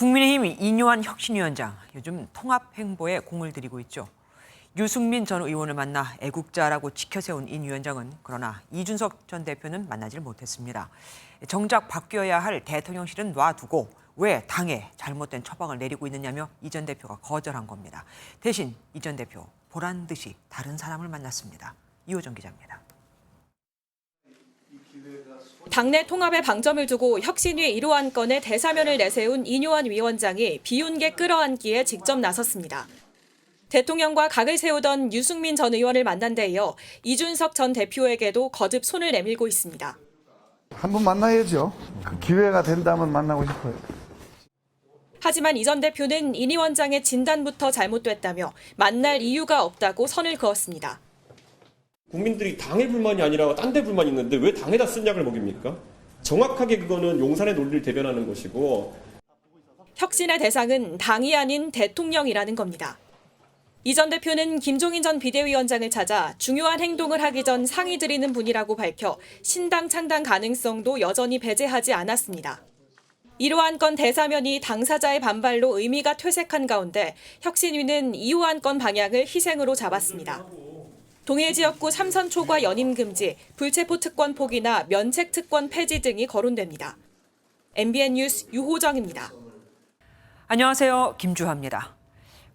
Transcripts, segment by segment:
국민의힘 이뇨한 혁신위원장 요즘 통합 행보에 공을 들이고 있죠. 유승민 전 의원을 만나 애국자라고 지켜세운 인 위원장은 그러나 이준석 전 대표는 만나질 못했습니다. 정작 바뀌어야 할 대통령실은 놔두고 왜 당에 잘못된 처방을 내리고 있느냐며 이 전 대표가 거절한 겁니다. 대신 이 전 대표 보란 듯이 다른 사람을 만났습니다. 이호정 기자입니다. 당내 통합에 방점을 두고 혁신위 1호 안건에 대사면을 내세운 이뇨한 위원장이 비운게 끌어안기에 직접 나섰습니다. 대통령과 각을 세우던 유승민 전 의원을 만난 데 이어 이준석 전 대표에게도 거듭 손을 내밀고 있습니다. 한 번 만나야죠. 그 기회가 된다면 만나고 싶어요. 하지만 이 전 대표는 인 위원장의 진단부터 잘못됐다며 만날 이유가 없다고 선을 그었습니다. 국민들이 당의 불만이 아니라 딴 데 불만이 있는데 왜 당에다 쓴 약을 먹입니까? 정확하게 그거는 용산의 논리를 대변하는 것이고 혁신의 대상은 당이 아닌 대통령이라는 겁니다. 이 전 대표는 김종인 전 비대위원장을 찾아 중요한 행동을 하기 전 상의 드리는 분이라고 밝혀 신당 창당 가능성도 여전히 배제하지 않았습니다. 이러한 건 대사면이 당사자의 반발로 의미가 퇴색한 가운데 혁신위는 이후 안건 방향을 희생으로 잡았습니다. 동해 지역구 삼선 초과 연임 금지, 불체포 특권 포기나 면책 특권 폐지 등이 거론됩니다. MBN 뉴스 유호정입니다. 안녕하세요. 김주하입니다.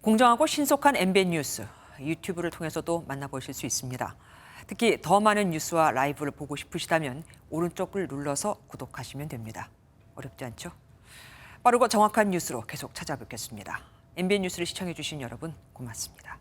공정하고 신속한 MBN 뉴스 유튜브를 통해서도 만나보실 수 있습니다. 특히 더 많은 뉴스와 라이브를 보고 싶으시다면 오른쪽을 눌러서 구독하시면 됩니다. 어렵지 않죠? 빠르고 정확한 뉴스로 계속 찾아뵙겠습니다. MBN 뉴스를 시청해 주신 여러분 고맙습니다.